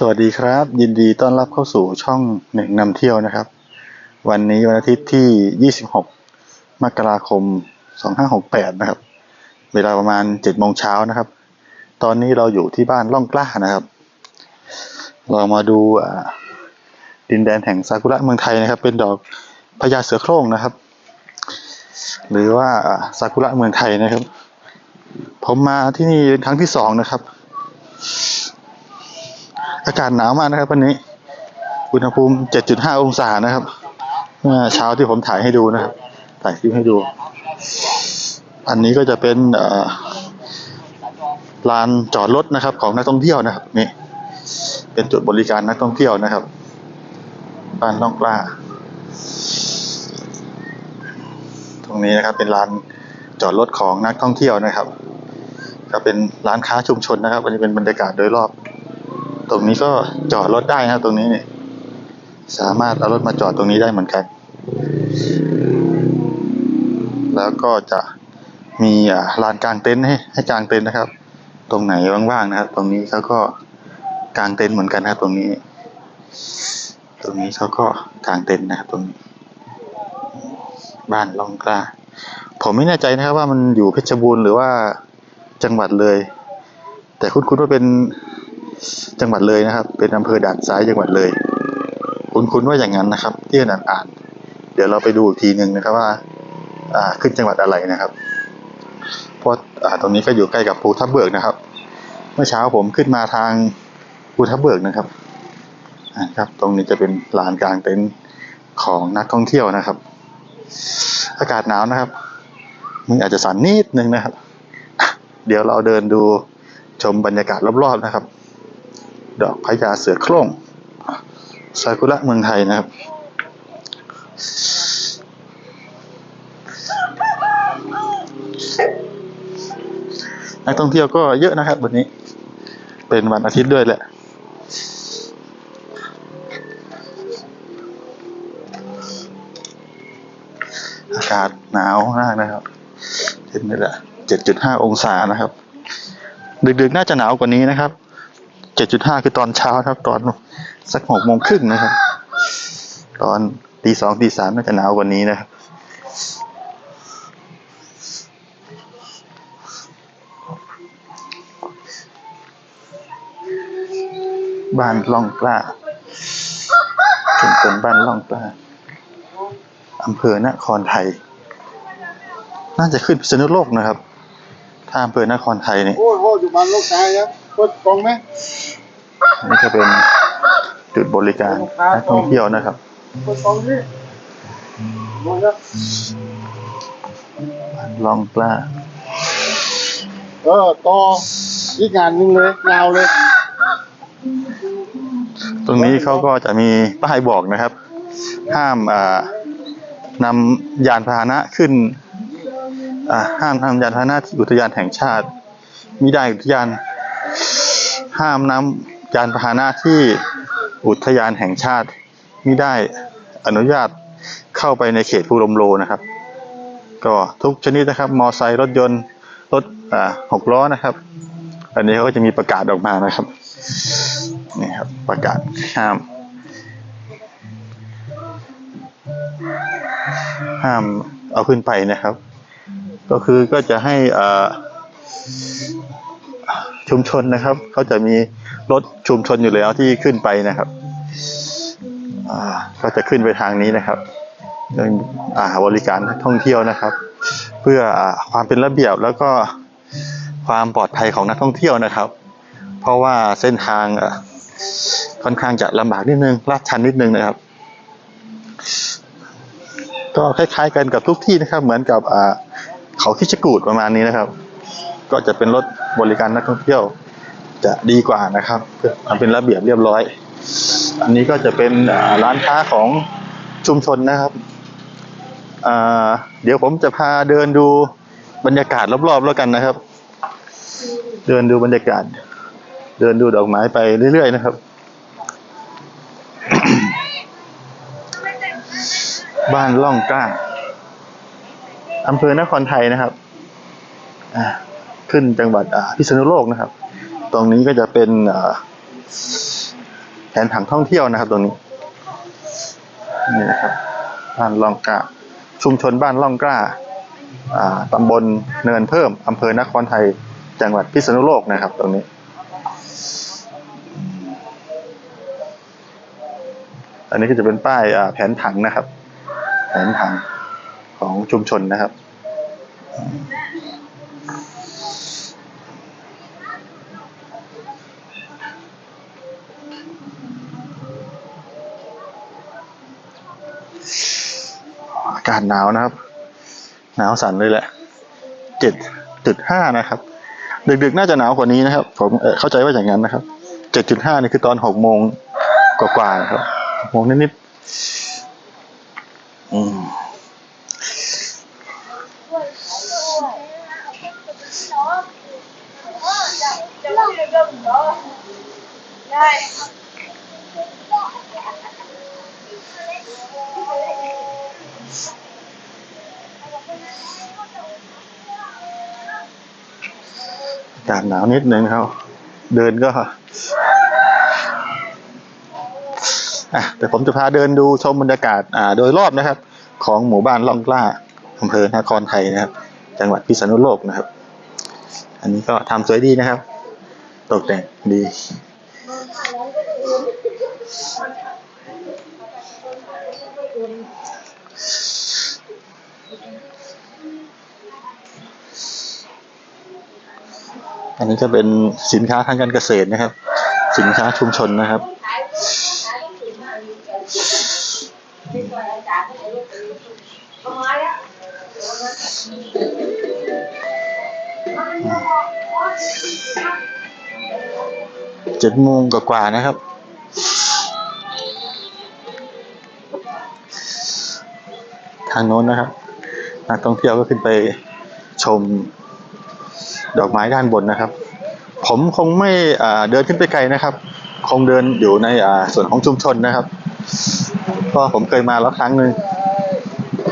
สวัสดีครับ ยินดีต้อนรับเข้าสู่ช่องหนึ่งนำเที่ยวนะครับ วันนี้วันอาทิตย์ที่ 26 มกราคม 2568 นะครับ เวลาประมาณ7โมงเช้านะครับ ตอนนี้เราอยู่ที่บ้านล่องกล้านะครับ เรามาดูดินแดนแห่งซากุระเมืองไทยนะครับ เป็นดอกพญาเสือโคร่งนะครับ หรือว่าอ่าซากุระเมืองไทยนะครับ ผมมาที่นี่เป็นครั้งที่สองนะครับ อากาศหนาวมากนะครับวันนี้ อุณหภูมิ 7.5 องศานะครับ เมื่อเช้าที่ผมถ่ายให้ดูนะครับ ถ่ายคลิปให้ดู อันนี้ก็จะเป็นลานจอดรถนะครับ ของนักท่องเที่ยวนะครับนี่เป็นจุดบริการนักท่องเที่ยวนะครับบ้านล่องกล้า ตรงนี้นะครับเป็นลานจอดรถของนักท่องเที่ยวนะครับ ก็เป็นร้านค้าชุมชนนะครับอันนี้เป็นบรรยากาศโดยรอบ ตรงนี้ก็จอดรถได้นะครับตรงนี้เนี่ยสามารถเอารถมาจอดตรงนี้ได้เหมือนกัน แล้วก็จะมีลานกลางเต็นท์ให้ให้กางเต็นท์นะครับ ตรงไหนว่างๆนะครับ ตรงนี้เขาก็กางเต็นท์เหมือนกันนะครับ ตรงนี้ ตรงนี้เขาก็กางเต็นท์นะครับ ตรงนี้ บ้านลองกล้า ผมไม่แน่ใจนะครับว่ามันอยู่เพชรบูรณ์หรือว่าจังหวัดเลย แต่คุ้นๆว่าเป็น จังหวัดเลยนะครับ เป็นอำเภอด่านซ้ายจังหวัดเลย คุ้นๆว่าอย่างนั้นนะครับ ที่อ่านอ่าน เดี๋ยวเราไปดูอีกทีหนึ่งนะครับว่าอ่าขึ้นจังหวัดอะไรนะครับ เพราะอ่าตรงนี้ก็อยู่ใกล้กับภูทับเบิกนะครับ เมื่อเช้าผมขึ้นมาทางภูทับเบิกนะครับอ่าครับ ตรงนี้จะเป็นลานกลางเต็นท์ของนักท่องเที่ยวนะครับ อากาศหนาวนะครับมืออาจจะสั่นนิดนึงนะครับ เดี๋ยวเราเดินดูชมบรรยากาศรอบๆนะครับ ดอกพญาเสือโคร่งซากุระเมืองไทยนะครับ นักท่องเที่ยวก็เยอะนะครับวันนี้ เป็นวันอาทิตย์ด้วยแหละอากาศหนาวมากนะครับเห็นไหมล่ะ7.5 องศานะครับ ดึกๆ น่าจะหนาวกว่านี้นะครับ 7.5คือตอนเช้าครับ ตอนสักหกโมงครึ่งนะครับ ตอนตีสองตีสามน่าจะหนาวกว่านี้นะครับบ้านล่องกล้าชุมชนบ้านล่องกล้าอำเภอนครไทย น่าจะขึ้นพิษณุโลกนะครับ ถ้าอำเภอนครไทยเนี่ยโอ้โหอยู่บ้านลูกชายครับเปิดกล่องไหม นนี่จะเป็นจุดบริการนักท่องเที่ยวนะครับเปิดกล่องนี่หมดแล้วลองกล้าเออต่ออีกงานหนึงเลยยาวเลย ตรงนี้เขาก็จะมีป้ายบอกนะครับ ห้ามอ่านำยานพาหนะขึ้นอ่าห้ามนำยานพาหนะที่อุทยานแห่งชาติมิได้อุทยาน ห้ามนำ ยานพาหนะที่อุทยานแห่งชาติไมิได้อนุญาตเข้าไปในเขตภูลมโลนะครับ ก็ทุกชนิดนะครับ มอไซค์รถยนต์รถอ่าหกล้อนะครับ อันนี้เขาก็จะมีประกาศออกมานะครับนี่ครับประกาศห้าม ห้ามเอาขึ้นไปนะครับ ก็คือก็จะให้อ่าชุมชนนะครับเขาจะมี รถชุมชนอยู่แล้วที่ขึ้นไปนะครับก็จะขึ้นไปทางนี้นะครับบริการนักท่องเที่ยวนะครับ เพื่ออความเป็นระเบียบแล้วก็ความปลอดภัยของนักท่องเที่ยวนะครับ เพราะว่าเส้นทางค่อนข้างจะลำบากนิดนึงลาดชันนิดนึงนะครับ ก็คล้ายๆกันกับทุกที่นะครับ เหมือนกับอ่าเขาคิชกูดประมาณนี้นะครับ ก็จะเป็นรถบริการนักท่องเที่ยว จะดีกว่านะครับเพื่อความเป็นระเบียบเรียบร้อย อันนี้ก็จะเป็นร้านค้าของชุมชนนะครับ เดี๋ยวผมจะพาเดินดูบรรยากาศรอบๆแล้วกันนะครับ เดินดูบรรยากาศ เดินดูดอกไม้ไปเรื่อยๆนะครับ บ้านล่องกล้าอำเภอนครไทยนะครับ ขึ้นจังหวัดพิษณุโลกนะครับ ตรงนี้ก็จะเป็นแผนผังท่องเที่ยวนะครับ ตรงนี้นี่นะครับบ้านล่องกล้า ชุมชนบ้านล่องกล้าตำบลเนินเพิ่มอำเภอนครไทยจังหวัดพิษณุโลกนะครับ ตรงนี้ อันนี้ก็จะเป็นป้ายแผนผังนะครับ แผนผังของชุมชนนะครับากาศหนาวนะครับ หนาวสั่นเลยแหละเจ็ดจุดห้านะครับดึกๆน่าจะหนาวกว่านี้นะครับ ผมเเข้าใจว่าอย่างนั้นนะครับเจ็ดจุดห้านี่คือตอนหกโมงกว่าๆครับหกโมงนิดๆอืมากาศหนาวนิดนึงครับ เดินก็อะแต่ผมจะพาเดินดูชมบรรยากาศอ่าโดยรอบนะครับ ของหมู่บ้านล่องกล้าอำเภอนครไทยนะครับ จังหวัดพิษณุโลกนะครับ อันนี้ก็ทำสวยดีนะครับ ตกแต่งดี อันนี้ก็เป็นสินค้าทางการเกษตรนะครับ สินค้าชุมชนนะครับ เจ็ดโมงกว่าๆนะครับทางโน้นนะครับนักท่องเที่ยวก็ขึ้นไปชม ดอกไม้ด้านบนนะครับ ผมคงไม่เดินขึ้นไปไกลนะครับ คงเดินอยู่ในส่วนของชุมชนนะครับ ก็ผมเคยมาแล้วครั้งหนึ่ง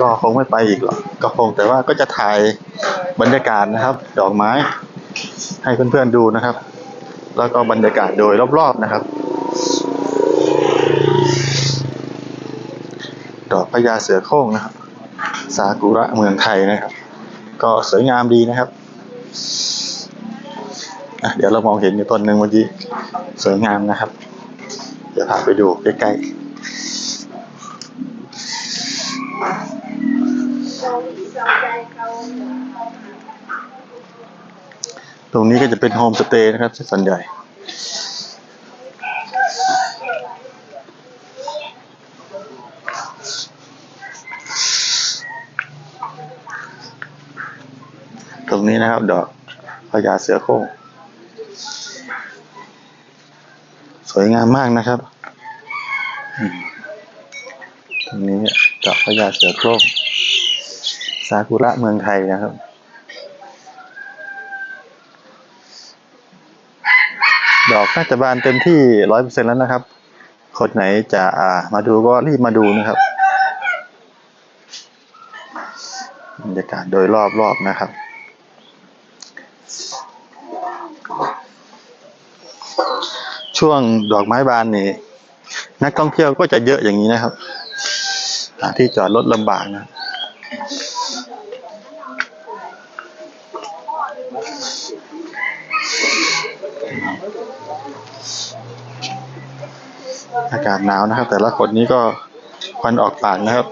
ก็คงไม่ไปอีกหรอกก็คงแต่ว่าก็จะถ่ายบรรยากาศนะครับ ดอกไม้ ให้เพื่อนๆดูนะครับ แล้วก็บรรยากาศโดยรอบๆนะครับ ดอกพญาเสือโคร่งนะครับ ซากุระเมืองไทยนะครับ ก็สวยงามดีนะครับ อะเดี๋ยวเรามองเห็นอยู่ต้นหนึ่งเมื่อกี้สวยงามนะครับ เดี๋ยวพาไปดูใกล้ๆ ตรงนี้ก็จะเป็นโฮมสเตย์นะครับส่วนใหญ่ นะครับ ดอกพญาเสือโคร่งสวยงามมากนะครับตรงนี้ดอกพญาเสือโคร่งซากุระเมืองไทยนะครับดอกน่าจะบานเต็มที่ร้อยเปอร์เซ็นแล้วนะครับ คนไหนจะอ่ามาดูก็รีบมาดูนะครับบรรยากาศโดยรอบๆนะครับ ช่วงดอกไม้บานนี่นักท่องเที่ยวก็จะเยอะอย่างนี้นะครับหาที่จอดรถลำบากนะ อากาศหนาวนะครับ แต่ละคนนี้ก็ควันออกปากนะครับ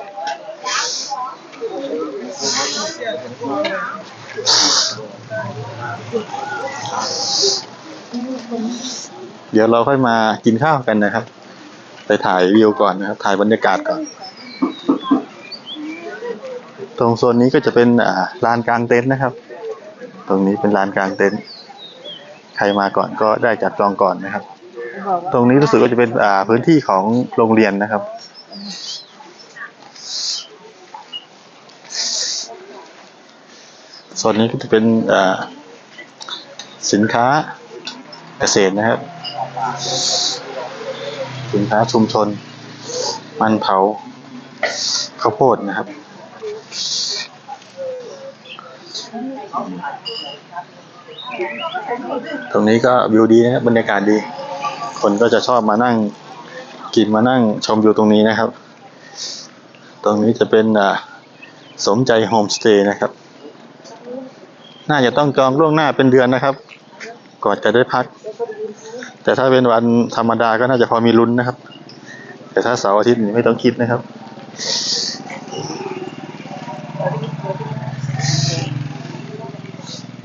เดี๋ยวเราค่อยมากินข้าวกันนะครับ ไปถ่ายวิวก่อนนะครับ ถ่ายบรรยากาศก่อน ตรงโซนนี้ก็จะเป็นอ่าลานกลางเต็นท์นะครับ ตรงนี้เป็นลานกลางเต็นท์ใครมาก่อนก็ได้จัดจองก่อนนะครับ ตรงนี้รู้สึกว่าจะเป็นอ่าพื้นที่ของโรงเรียนนะครับโซนนี้ก็จะเป็นอ่าสินค้าเกษตรนะครับ สินค้าชุมชน มันเผาข้าวโพดนะครับ ตรงนี้ก็วิวดีนะครับบรรยากาศดี คนก็จะชอบมานั่งกินมานั่งชมอยู่ตรงนี้นะครับ ตรงนี้จะเป็นสมใจโฮมสเตย์นะครับ น่าจะต้องจองล่วงหน้าเป็นเดือนนะครับ ก่อนจะได้พัก แต่ถ้าเป็นวันธรรมดาก็น่าจะพอมีลุ้นนะครับ แต่ถ้าเสาร์อาทิตย์นี่ไม่ต้องคิดนะครับ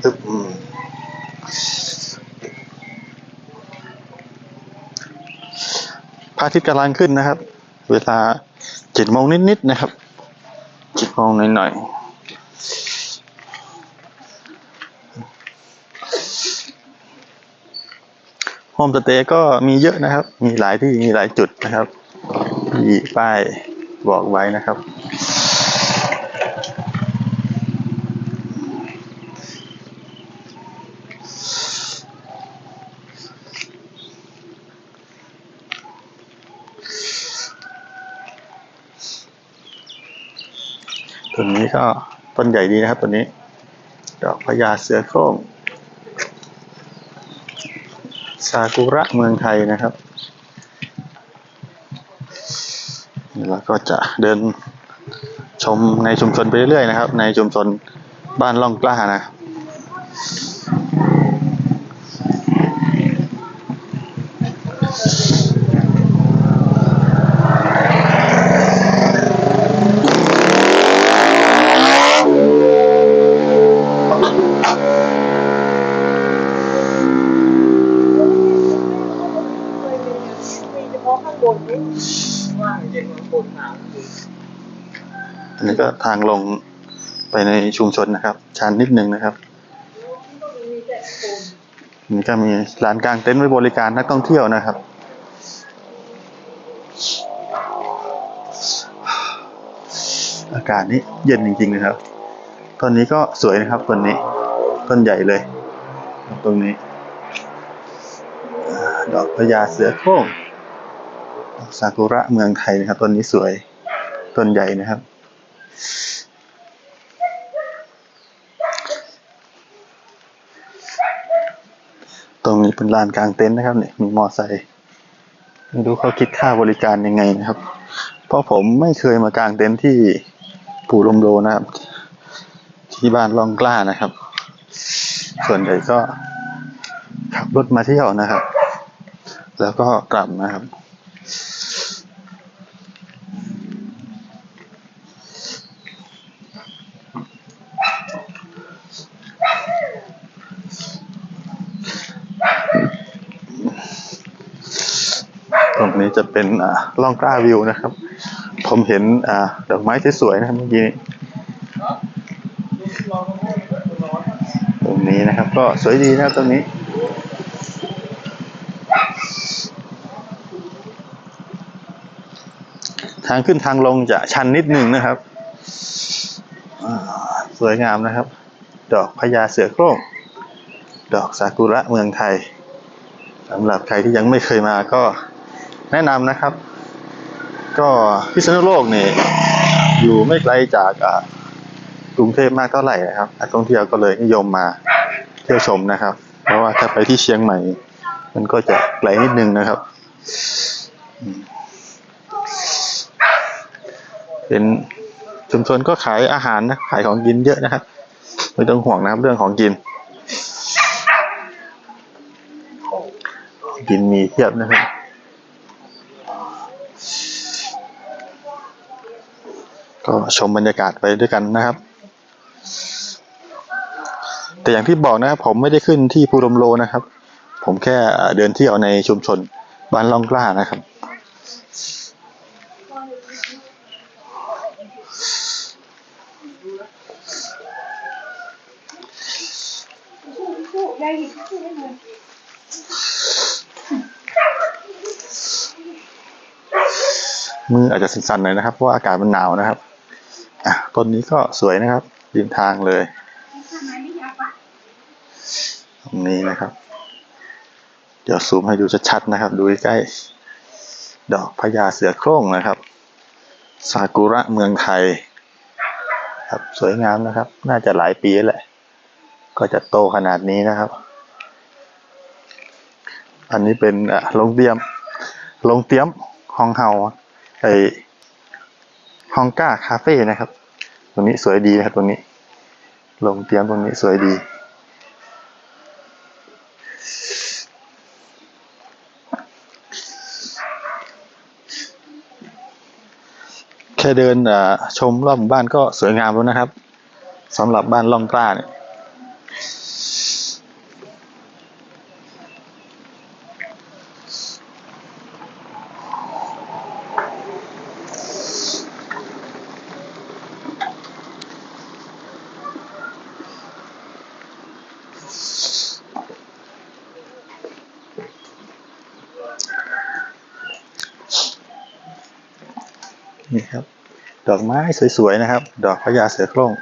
ตึบพระอาทิตย์กำลังขึ้นนะครับ เวลาเจ็ดโมงนิดๆนะครับเจ็ดโมงหน่อยๆ มสเตย์ก็มีเยอะนะครับ มีหลายที่มีหลายจุดนะครับที่ป้ายบอกไว้นะครับต้นนี้ก็ต้นใหญ่ดีนะครับต้นนี้ ดอกพญาเสือโคร่ง ซากุระเมืองไทยนะครับแล้วก็จะเดินชมในชุมชนไปเรื่อยๆนะครับ ในชุมชนบ้านล่องกล้านะ ทางลงไปในชุมชนนะครับ ชันนิดนึงนะครับมีแต่คนนี่ก็มีร้านกลางเต็นท์ไว้บริการนักท่องเที่ยวนะครับ อากาศนี่เย็นจริงๆนะครับต้นนี้ก็สวยนะครับต้นนี้ ต้นใหญ่เลย ตรงนี้ ดอกพญาเสือโคร่งดอกซากุระเมืองไทยนะครับต้นนี้สวย ต้นใหญ่นะครับ ตรงนี้เป็นลานกลางเต็นท์นะครับเนี่ยมีมอไซค์ไม่รู้เขาคิดค่าบริการยังไงนะครับ เพราะผมไม่เคยมากางเต็นท์ที่ปู่ลมโลนะครับ ที่บ้านลองกล้านะครับ ส่วนใหญ่ก็ขับรถมาเที่ยวนะครับ แล้วก็กลับนะครับ นี้จะเป็นล่องกล้าวิวนะครับ ผมเห็นอดอกไม้สวยๆนะครับเมื่อกี้ตรงนี้นะครับ ก็สวยดีนะครับตรงนี้ทางขึ้นทางลงจะชันนิดหนึ่งนะครับ สวยงามนะครับ ดอกพญาเสือโคร่ง ดอกซากุระเมืองไทยสำหรับใครที่ยังไม่เคยมาก็ แนะนำนะครับ ก็พิษณุโลกเนี่ยอยู่ไม่ไกลจากกรุงเทพมากเท่าไหร่นะครับนักท่องเที่ยวก็เลยนิยมมาเที่ยวชมนะครับ เพราะว่าถ้าไปที่เชียงใหม่ มันก็จะไกลนิดนึงนะครับ เป็นชุมชนก็ขายอาหารนะขายของกินเยอะนะครับไม่ต้องห่วงนะครับเรื่องของกิน กินมีเทียบนะครับ ก็ชมบรรยากาศไปด้วยกันนะครับ แต่อย่างที่บอกนะครับผมไม่ได้ขึ้นที่ภูลมโลนะครับ ผมแค่เดินเที่ยวในชุมชนบ้านล่องกล้านะครับเมืออาจจะสั่นๆหน่อยนะครับเพราะว่าอากาศมันหนาวนะครับ อะต้นนี้ก็สวยนะครับริมทางเลย ตรงนี้นะครับ เดี๋ยวซูมให้ดูชัดๆนะครับ ดูใกล้ๆดอกพญาเสือโคร่งนะครับซากุระเมืองไทย ครับสวยงามนะครับ น่าจะหลายปีแล้วแหละ ก็จะโตขนาดนี้นะครับ อันนี้เป็นอะโรงเตียมโรงเตียมโฮฮองเฮาไอ ฮองก้าคาเฟ่นะครับตรงนี้สวยดีนะครับตรงนี้ ลงเตียมตรงนี้สวยดีแค่เดินชมรอบหมู่บ้านก็สวยงามแล้วนะครับสำหรับบ้านล่องกล้าเนี่ย นี่ครับ ดอกไม้สวยๆนะครับ ดอกพญาเสือโคร่ง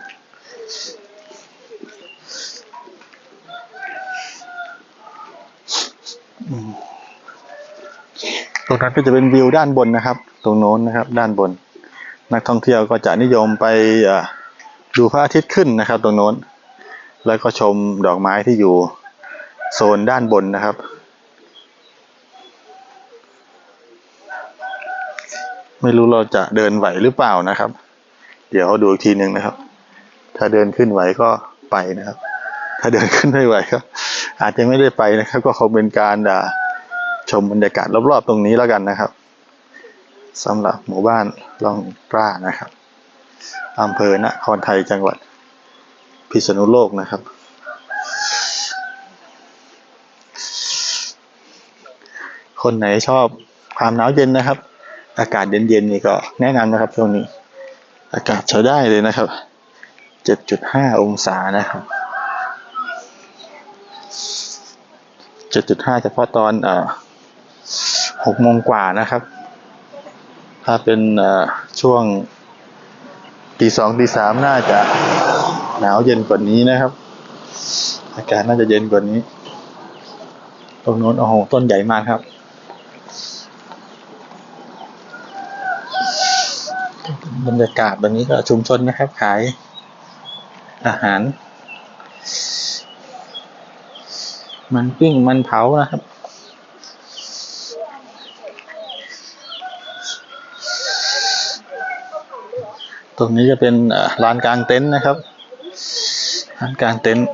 ตรงนั้นก็จะเป็นวิวด้านบนนะครับ ตรงโน้นนะครับ ด้านบน นักท่องเที่ยวก็จะนิยมไปดูพระอาทิตย์ขึ้นนะครับ ตรงโน้น แล้วก็ชมดอกไม้ที่อยู่โซนด้านบนนะครับ ไม่รู้เราจะเดินไหวหรือเปล่านะครับ เดี๋ยวดูอีกทีหนึ่งนะครับ ถ้าเดินขึ้นไหวก็ไปนะครับ ถ้าเดินขึ้นไม่ไหวก็อาจจะไม่ได้ไปนะครับ ก็คงเป็นการาชมบรรยากาศรอบๆตรงนี้แล้วกันนะครับสำหรับหมู่บ้านล่องกล้านะครับอำเภอนครไทยจังหวัดพิษณุโลกนะครับ คนไหนชอบความหนาวเย็นนะครับ อากาศเย็นๆนี่ก็แนะนำนะครับช่วงนี้ อากาศใช้ได้เลยนะครับ 7.5 องศานะครับ 7.5 เฉพาะตอนอ่อ6โมงกว่านะครับ ถ้าเป็นอ่อช่วงตีสองตีสามน่าจะหนาวเย็นกว่านี้นะครับ อากาศน่าจะเย็นกว่านี้ ตรงโน้นโอ้โหต้นใหญ่มากครับ บรรยากาศแบบนี้ก็ชุมชนนะครับ ขายอาหาร มันปิ้งมันเผานะครับตรงนี้จะเป็นลานกลางเต็นท์นะครับลานกลางเต็นท์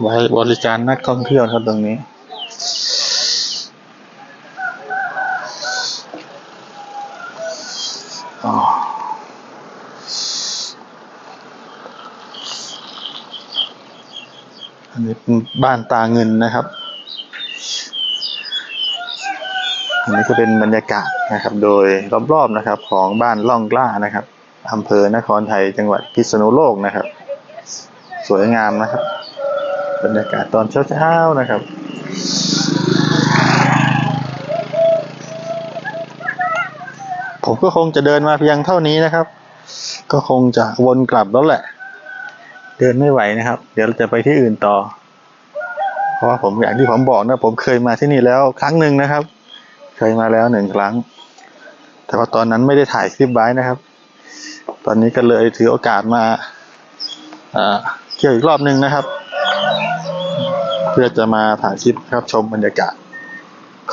ไว้บริการนักท่องเที่ยวครับตรงนี้ อ๋ออันนี้เป็น บ้านตาเงินนะครับ อันนี้ก็เป็นบรรยากาศนะครับ โดยรอบๆนะครับ ของบ้านล่องกล้านะครับอำเภอนครไทยจังหวัดพิษณุโลกนะครับ สวยงามนะครับ บรรยากาศตอนเช้าๆนะครับผมก็คงจะเดินมาเพียงเท่านี้นะครับ ก็คงจะวนกลับแล้วแหละ เดินไม่ไหวนะครับ เดี๋ยวเราจะไปที่อื่นต่อ ราะว่าผมอย่างที่ผมบอกนะ ผมเคยมาที่นี่แล้วครั้งหนึ่งนะครับ เคยมาแล้วหนึ่งครั้ง แต่ว่าตอนนั้นไม่ได้ถ่ายคลิปไว้นะครับ ตอนนี้ก็เลยถือโอกาสมาอ่าเที่ยวอีกรอบหนึ่งนะครับ เพื่อจะมาถ่ายคลิปครับชมบรรยากาศ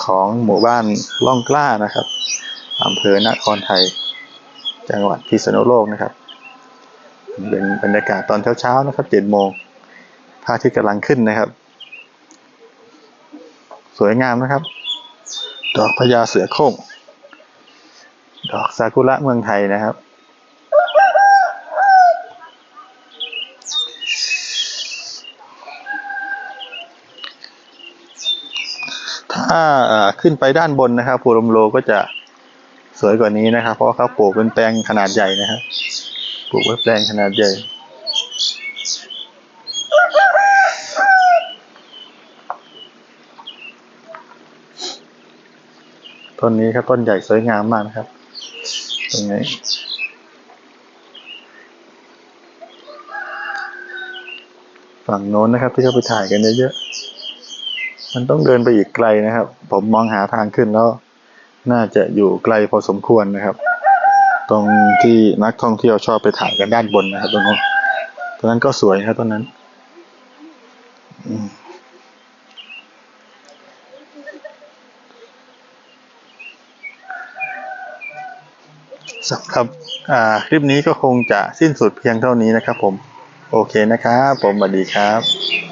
ของหมู่บ้านล่องกล้านะครับอำเภอนครไทย จังหวัดพิษณุโลกนะครับ เป็นบรรยากาศตอนเช้าๆนะครับเจ็ดโมงพระอาทิตย์กำลังขึ้นนะครับ สวยงามนะครับ ดอกพญาเสือโคร่งดอกซากุระเมืองไทยนะครับ ถ้าขึ้นไปด้านบนนะครับภูลมโลก็จะสวยกว่านี้นะครับ เพราะเขาปลูกเป็นแปลงขนาดใหญ่นะครับ ปลูกไว้แปลงขนาดใหญ่ ต้นนี้ครับต้นใหญ่สวยงามมากนะครับ ตรงนี้ฝั่งโน้นนะครับ ที่เขาไปถ่ายกันเยอะๆมันต้องเดินไปอีกไกลนะครับ ผมมองหาทางขึ้นแล้ว น่าจะอยู่ไกลพอสมควรนะครับ ตรงที่นักท่องเที่ยวชอบไปถ่ายกันด้านบนนะครับตรงนั้นตรงนั้นก็สวยครับตรงนั้น อืม สำหรับอ่าคลิปนี้ก็คงจะสิ้นสุดเพียงเท่านี้นะครับผม โอเคนะครับ ผมสวัสดีครับ